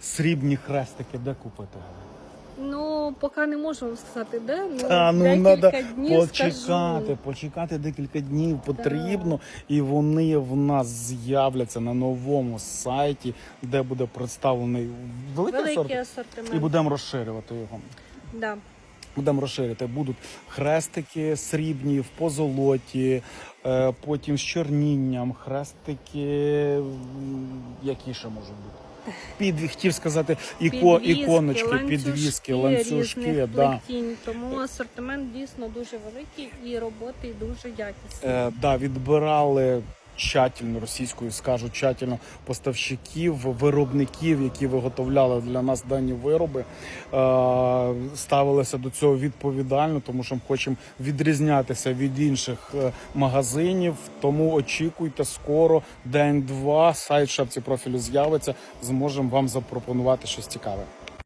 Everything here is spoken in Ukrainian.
срібні хрестики де купити? Ну, поки не можу вам сказати, де. Ну, А, ну декілька треба днів почекати, скажу. почекати декілька днів потрібно, і вони в нас з'являться на новому сайті, де буде представлений великий, Великий асорт, асортимент. і будемо розширювати його. Да. Будемо розширити. Будуть хрестики срібні в позолоті, е, потім з чорнінням, хрестики, які ще можуть бути. Під хотів сказати, іко, підвізки, іконочки, підвіски, ланцюжки. різних Да. плетінь. Тому асортимент дійсно дуже великий і роботи дуже якісні. Е, да, відбирали тщательно російською, скажу тщательно поставщиків, виробників, які виготовляли для нас дані вироби. Е, ставилися до цього відповідально, тому що ми хочемо відрізнятися від інших е, магазинів. Тому очікуйте скоро, день-два. Сайт шапці профілю з'явиться. Зможемо вам запропонувати щось цікаве.